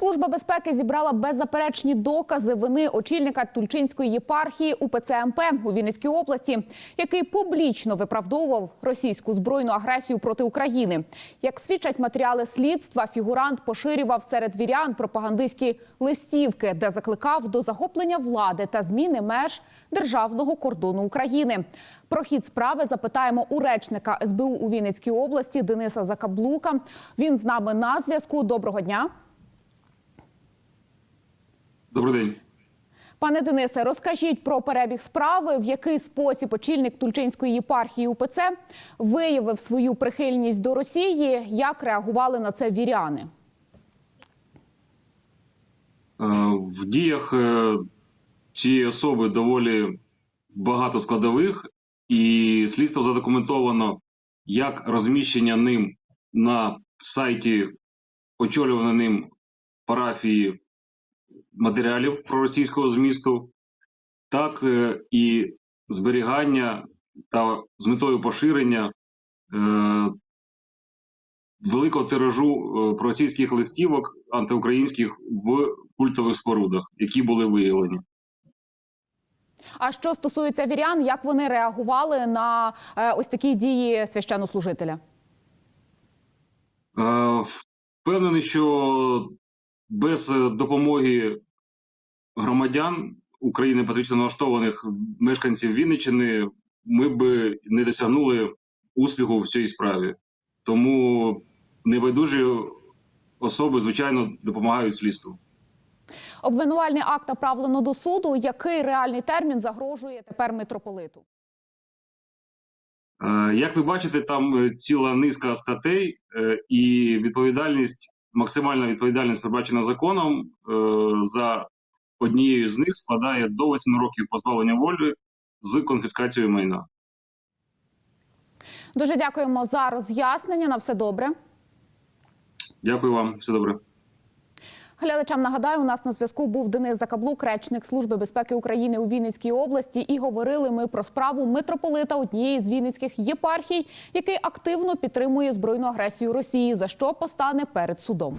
Служба безпеки зібрала беззаперечні докази вини очільника Тульчинської єпархії УПЦ МП у Вінницькій області, який публічно виправдовував російську збройну агресію проти України. Як свідчать матеріали слідства, фігурант поширював серед вірян пропагандистські листівки, де закликав до захоплення влади та зміни меж державного кордону України. Про хід справи запитаємо у речника СБУ у Вінницькій області Дениса Закаблука. Він з нами на зв'язку. Доброго дня. Добрий день. Пане Денисе, розкажіть про перебіг справи, в який спосіб очільник Тульчинської єпархії УПЦ виявив свою прихильність до Росії. Як реагували на це віряни? Е, В діях е, цієї особи доволі багато складових, і слідство задокументовано як розміщення ним на сайті очолюваної ним парафії матеріалів проросійського змісту, так е, і зберігання та з метою поширення е, великого тиражу е, проросійських листівок антиукраїнських в культових спорудах, які були виявлені. А що стосується вірян, як вони реагували на ось такі дії священнослужителя? Впевнений, що без е, допомоги громадян України патріотично налаштованих мешканців Вінниччини ми б не досягнули успіху в цій справі. Тому небайдужі особи, звичайно, допомагають слідству. Обвинувальний акт направлено до суду. Який реальний термін загрожує тепер митрополиту? Е, Як ви бачите, там е, ціла низка статей, і відповідальність, максимальна відповідальність, передбачена законом, е, за однією з них складає до 8 років позбавлення волі з конфіскацією майна. Дуже дякуємо за роз'яснення. На все добре. Дякую вам, все добре. Глядачам нагадаю, у нас на зв'язку був Денис Закаблук, речник Служби безпеки України у Вінницькій області. І говорили ми про справу митрополита однієї з вінницьких єпархій, який активно підтримує збройну агресію Росії, за що постане перед судом.